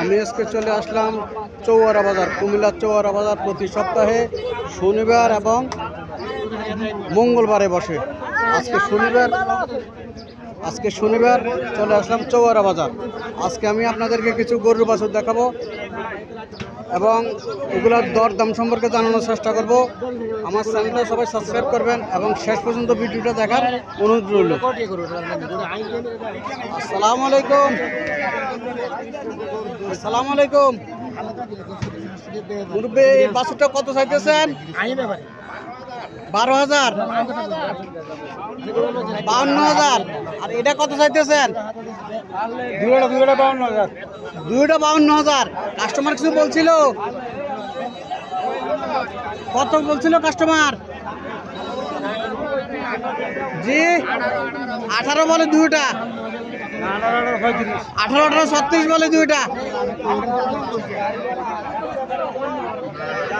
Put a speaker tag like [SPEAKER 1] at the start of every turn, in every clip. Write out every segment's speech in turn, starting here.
[SPEAKER 1] আমি আজকে চলে আসলাম চৌয়ারা বাজার, কুমিল্লার চৌয়ারা বাজার প্রতি সপ্তাহে শনিবার এবং মঙ্গলবারে বসে। আজকে শনিবার আজকে শনিবার চলে আসলাম চৌয়ারা বাজার। আজকে আমি আপনাদেরকে কিছু গরুর বাছুর দেখাবো এবং এগুলোর দর দাম সম্পর্কে জানানোর চেষ্টা করব। আমার চ্যানেলটা সবাই সাবস্ক্রাইব করবেন এবং শেষ পর্যন্ত ভিডিওটা দেখার অনুরোধ রইল। আসসালামু আলাইকুম। আসসালামু আলাইকুম। মুরব্বী এই বাছুরটা কত চাইতেছেন? বারো হাজার। বাউন্ন হাজার। আর এটা কত চাইতেছেন?
[SPEAKER 2] দুইটা দুইটা বাউন্ন হাজার।
[SPEAKER 1] দুইটা বাউন্ন হাজার। কাস্টমার কিছু বলছিল? কত বলছিল কাস্টমার? জি আঠারো বলে দুইটা। আঠারো আঠারো ছত্রিশ বলে দুইটা।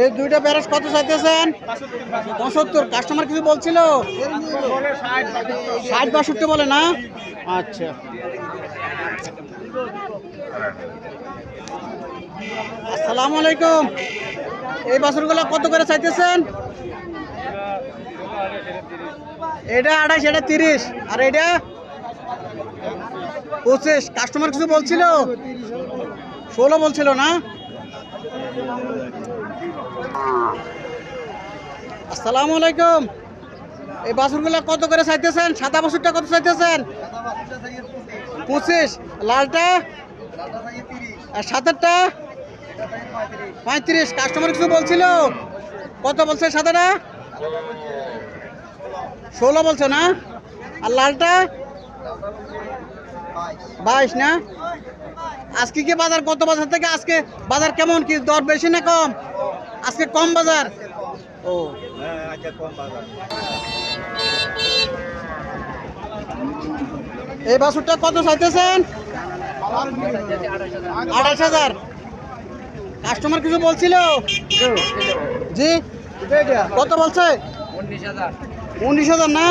[SPEAKER 1] এই দুইটা ব্যারেজ কত চাইতেছেন? পঁচাত্তর। কাস্টমার কিছু বলছিল? ষাট, বাষট্টি বলে না? আচ্ছা। আসসালামু আলাইকুম। এই বাছুরগুলো কত করে চাইতেছেন? এটা আড়াইশ এটা তিরিশ। আর এটা? পঁচিশ। কাস্টমার কিছু বলছিল? ষোলো বলছিল না? আসসালামু আলাইকুম। এই বাছুরগুলো কত করে চাইতেছেন? সাদা বাছুরটা কত চাইতেছেন? পঁচিশ। লালটা? আর সাদারটা পঁয়ত্রিশ। কাস্টমার কিছু বলছিল? কত বলছে সাদাটা? ষোলো বলছো না? আর লালটা? বাইশ না? আজকে কি বাজার কত বাজার থেকে আজকে বাজার কেমন কি? দর বেশি না কম? আজকে কম বাজার? ও। এই বাছুরটা কত চাইতেছেন? আঠাশ হাজার। কাস্টমার কিছু বলছিল? জি। কত বলছে? উনিশ হাজার। না?